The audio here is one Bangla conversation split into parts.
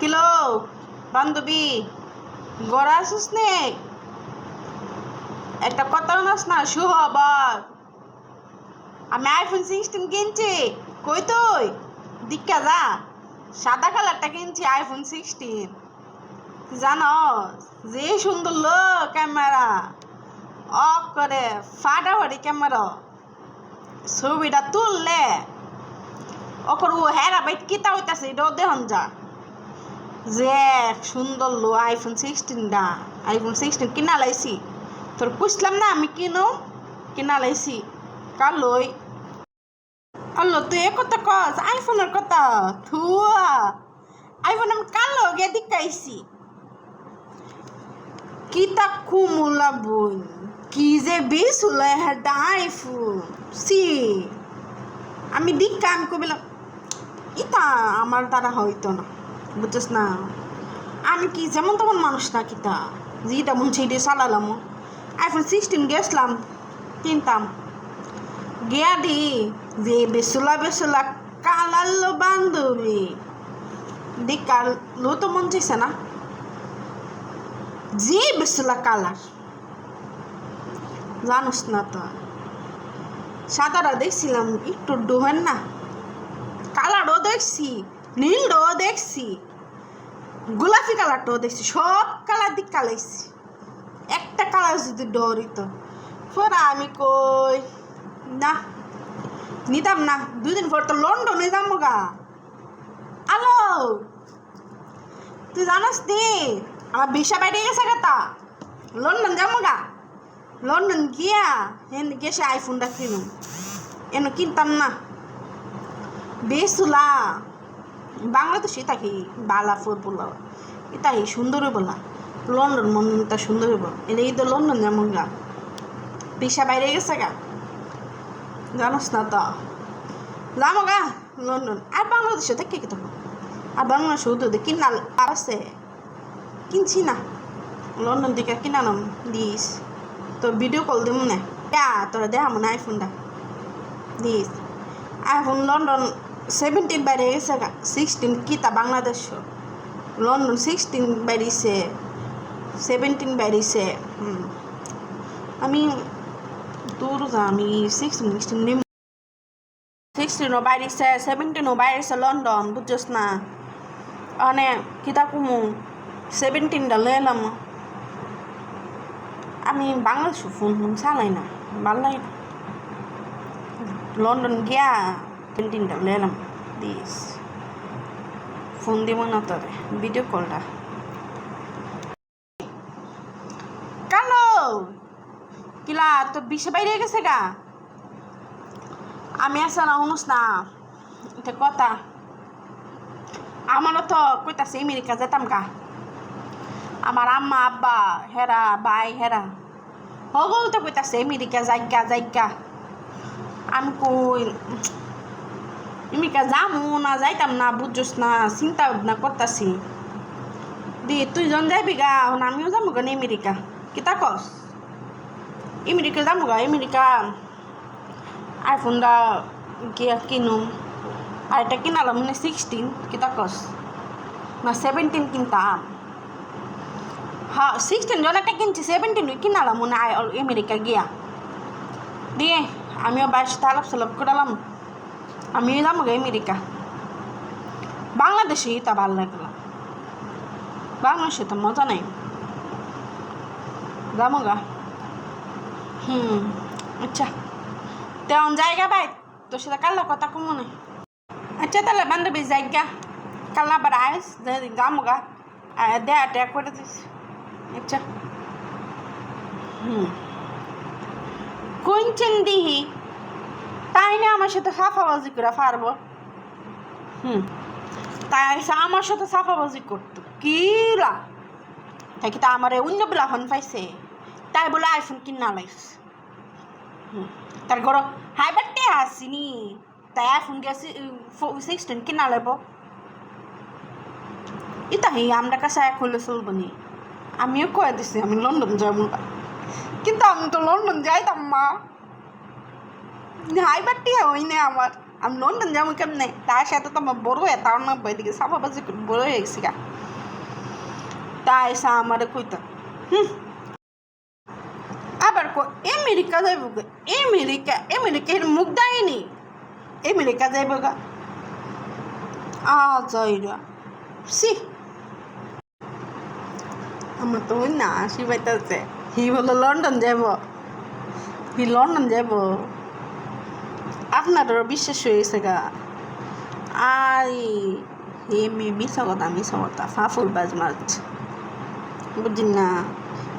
কিলো? বান্ধবী, গড়া আসিস একটা কথা নাস না শুভ সুহবর আমি আইফোন সিক্সটিন কিনছি। কই তুই? দীক্ষা যা। সাদা কালারটা কিনছি আইফোন সিক্সটিন জানো যে সুন্দর লো ক্যামেরা। অফ করে ফাটাফাটি ক্যামেরা। ছবিটা তুললে। ওকর ও হেরা বাইট কিতা হইতাছে, এটাও দেহন যা। যে সুন্দর লো আইফোন সিক্সটিনটা আইফোন সিক্সটিন কিনা লাইছি। তোর পুষলাম না, আমি কিনো, কিনা লাইছি। কার লই আল্লো, তুই এ কথা কস আইফোনের কথা? থুয়া। আইফোন আমি কার লগে দিকাইছি কি তা কুমুলা বই কি যে বেশ হলো হ্যাঁ আইফোন সি আমি দিক্কা আমি কবিলাম ইতা আমার দ্বারা হইতো না। বুঝছিস না? আমি কি যেমন তেমন মানুষ না কিতা যেটা মন সেইটা চালালাম। আইফোন সিক্সটিন গেছিলাম, কিনতাম। গিয়া দি, যে বেসুলা বেসুলা কালাল্লো বান্ধবী। দি কাল তো মন চাইছে না? যে বেসুলা কালার, জানোস না তো? সাদাটা দেখছিলাম, একটু ডোহেন না? কালারও দেখছি, নীলটাও দেখছি। গোলাপি কালারটাও দেখছি, সব কালার দিক কালাইছি। একটা কালার যদি ডরিত পরে আমি কই? না, নিতাম না। দুদিন পর তো লন্ডনে যাব গা। আলো! তুই জানাস নি, আমার বিশা বাইরে গেছে কথা লন্ডন যাব গা। লন্ডন গিয়া, হেন গেছে আইফোনটা কিনুম। এন কিনতাম না। বেসুলা বাংলাদেশে থাকি বালা ফুটবল এটা সুন্দর বলা লন্ডন মনটা সুন্দর হইব। এটা তো লন্ডন যেমন গা। পিসা বাইরে গেছে গা। জানোস না তো। যাব গা লন্ডন। আর বাংলাদেশে থেকে কি তখন আর বাংলাদেশে তো কিনা আর আছে। কিনছি না। লন্ডন থেকে কিনা নাম দিস। তো ভিডিও কল দিম না। তোরা দেখা মনে আইফোনটা দিস। আইফোন লন্ডন সেভেন্টিন বাইরে গেছে সিক্সটিন কিতা, বাংলাদেশ। লন্ডন সিক্সটিন বাইরিছে সেভেন্টিন বাইরিছে আমি দূর আমি সিক্সটিন সিক্সটিন নিম সিক্সটিনও বাইরিছে সেভেন্টিনও বাইরিছে লন্ডন বুঝছস না? মানে কিতা কুমু সেভেন্টিনটা লইলাম আমি বাংলাদেশ ফোন চালাই না, ভালো লাগে লন্ডন গিয়া লেলাম দিস ফোন দিব না তোরে ভিডিও কলটা কালো! কিলা, তোর বিষে বাইরে গেছে গা? আমি আসা না শুনুস না। এটা কথা। আমারও তো কইতাছে, আমেরিকা যেতাম গা। আমার আম্মা, আব্বা, হেরা, ভাই, হেরা। হগল তো কইতাছে, আমেরিকা জায়গা জায়গা আমি কই আমেরিকা যামু না যাইতাম না বুঝছস না চিন্তা ভাবনা করতাছি দি তুই জন যাইবি গা আমিও যাব গা আমেরিকা কিতা কস আমেরিকা যাব গা আমেরিকা আইফোনটা গিয়া কিনুম আর এটা কিনালাম মানে সিক্সটিন কিতা কস না সেভেন্টিন কিনতাম হ্যাঁ সিক্সটিন জন একটা কিনছি সেভেন্টিন কিনালাম মনে হয় আমেরিকা গিয়া দিয়ে আমিও বাইশ তালাপ সালাপ করালাম যাব গে আমেরিকা। বাংলাদেশেই তা ভালো লাগল বাংলাদেশে তো মজা নাই। যাব গা। হুম আচ্ছা। তেমন জায়গা ভাই, তোর সাথে কাল্লা কথা কম মনে আচ্ছা তাহলে বান্ধবী জায়গা। কাল্লা আবার আইস যাব গা। দেয়া টেয়া করে দিস। আচ্ছা। হুম। কুঞ্চন দিহি? তাই না আমার সাথে সাফাবাজি করে পারব? হুম। তাই এসে আমার সাথে সাফাবাজি করতো। কিলা তাই কি তা আমার অন্য বেলা হন পাইছে? তাই বলে আইফোন কিনা লাইস হুম। তার ঘর হাই বাট্টে আসিনি তাই আইফোন গেছি সিক্সটিন কিনা লাইব। ইতা হি, আমরা কাছে এক হলে চলবো নি। আমিও কয়ে দিছি, আমি লন্ডন যাব কিন্তু আমি তো লন্ডন যাইতাম মা কেমনে তার সাথে তো আমার বড় হয়ে তার না এদিকে সাফা বাজি করে বড় হয়ে গেছি গা তাই সা আমারে কইতা হুম আবার কো আমেরিকা যাইব গা আমেরিকা আমেরিকা এর মুখ দেয়নি আমেরিকা যাইব গা আ যাইরা সি আমার তো না আসি পাইতেছে হি বলো লন্ডন যাব হি লন্ডন যাব আপনারও বিশ্বাস হয়েছে গা। আর হে মে মিশা কথা মিশা কথা ফাফুল বাজ মাছ। বুঝি না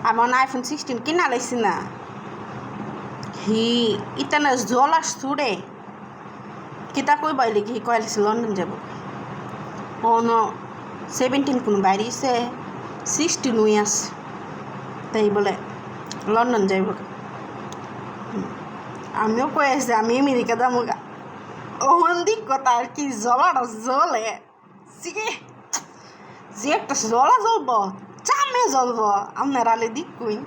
আমার আইফোন সিক্সটিন কিনা লাইছি না। হি, ইতানা জল আসছু রে। কিতা কই বাইলে কি কয়েছে লন্ডন যাব। অন সেভেন্টিন কোন বাইরেছে সিক্সটিন উই আছে। তাই বলে, লন্ডন যাইব। আমিও কই আছি আমি আমেরিকা দামুগা অহন দিক কথা, আর কি জলাটা জলে সিগে যে একটা জলা জ্বলব চামে জ্বলব, আপনার আলে দিক কই।